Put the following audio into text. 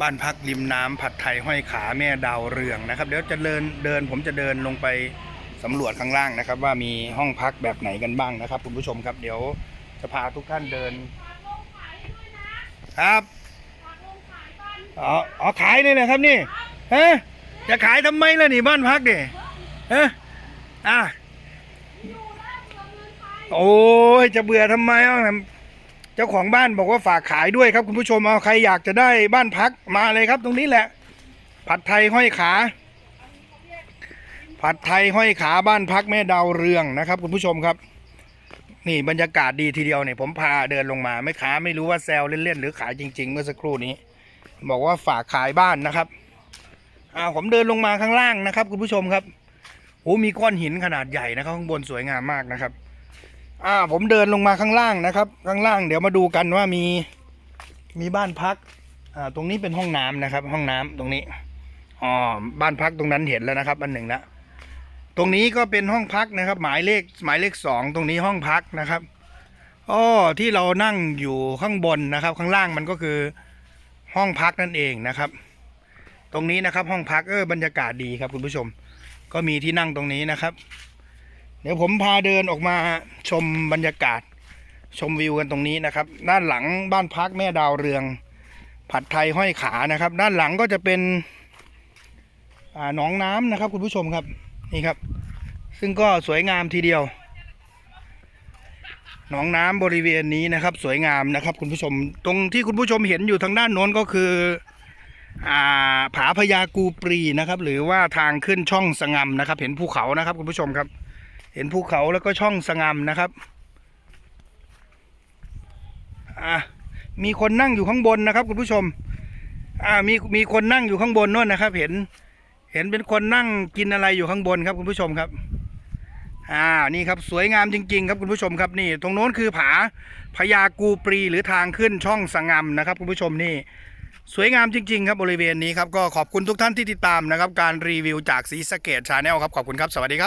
บ้านพักริมน้ำผัดไทยห้อยขาแม่ดาวเรืองนะครับ เดี๋ยวจะเดินเดินผมจะเดินลงไปสำรวจข้างล่างนะครับ ว่ามีห้องพักแบบไหนกันบ้างนะครับคุณผู้ชมครับ เดี๋ยวจะพาทุกท่านเดิน ครับอ๋อออขายเลยนะครับนี่ฮะจะขายทำไมล่ะนี่บ้านพักดิฮะอะโอ้ยจะเบื่อทำไมอะ จ้าของบ้านบอกว่าฝากขายด้วยครับคุณผู้ชมเอาใครอยากจะได้บ้านพักมาเลยครับ ตรงนี้แหละ ผัดไทยห้อยขา ผัดไทยห้อยขาบ้านพักแม่ดาวเรืองนะครับ คุณผู้ชมครับ นี่บรรยากาศดีทีเดียวเนี่ยผมพาเดินลงมาไม่ค้าไม่รู้ว่าแซวเล่นๆหรือขายจริง ๆ เมื่อสักครู่นี้ บอกว่าฝากขายบ้านนะครับอ่าผมเดินลงมาข้างล่างนะครับ คุณผู้ชมครับโอ้มีก้อนหินขนาดใหญ่นะครับข้างบนสวยงามมากนะครับ อ่า ผมเดินลงมาข้างล่างนะครับ ข้างล่างเดี๋ยวมาดูกันว่ามีมีบ้านพัก อ่า ตรงนี้เป็นห้องน้ำนะครับ ห้องน้ำตรงนี้อ๋อบ้านพักตรงนั้นเห็นแล้วนะครับ อันหนึ่งละตรงนี้ก็เป็นห้องพักนะครับ หมายเลขหมายเลขสองตรงนี้ห้องพักนะครับอ๋อที่เรานั่งอยู่ข้างบนนะครับ ข้างล่างมันก็คือห้องพักนั่นเองนะครับ ตรงนี้นะครับห้องพักเออบรรยากาศดีครับคุณผู้ชม ก็มีที่นั่งตรงนี้นะครับ เดี๋ยวผมพาเดินออกมาชมบรรยากาศ ชมวิวกันตรงนี้นะครับ ด้านหลังบ้านพักแม่ดาวเรือง ผัดไทยห้อยขานะครับ ด้านหลังก็จะเป็นหนองน้ำนะครับ คุณผู้ชมครับนี่ครับ ซึ่งก็สวยงามทีเดียว หนองน้ำบริเวณนี้นะครับ สวยงามนะครับ คุณผู้ชมตรงที่คุณผู้ชมเห็นอยู่ทางด้านโน้นก็คือผาพญากูปรีนะครับ หรือว่าทางขึ้นช่องสงำนะครับ เห็นภูเขานะครับ คุณผู้ชมครับ เห็นภูเขาแล้วก็ช่องสงำนะครับอ่ามีคนนั่งอยู่ข้างบนนะครับ คุณผู้ชมอ่ามีมีคนนั่งอยู่ข้างบนโน่นนะครับ เห็น เห็นเป็นคนนั่งกินอะไรอยู่ข้างบนครับ คุณผู้ชมครับ อ่านี่ครับสวยงามจริง ๆ ครับคุณผู้ชมครับนี่ ตรงโน้นคือผาพญากูปรีหรือทางขึ้นช่องสงำนะครับ คุณผู้ชมนี่ สวยงามจริง ๆ ครับบริเวณนี้ครับก็ขอบคุณทุกท่านที่ติดตามนะครับ การรีวิวจากสีสเกตชาแนลครับขอบคุณครับสวัสดีครับ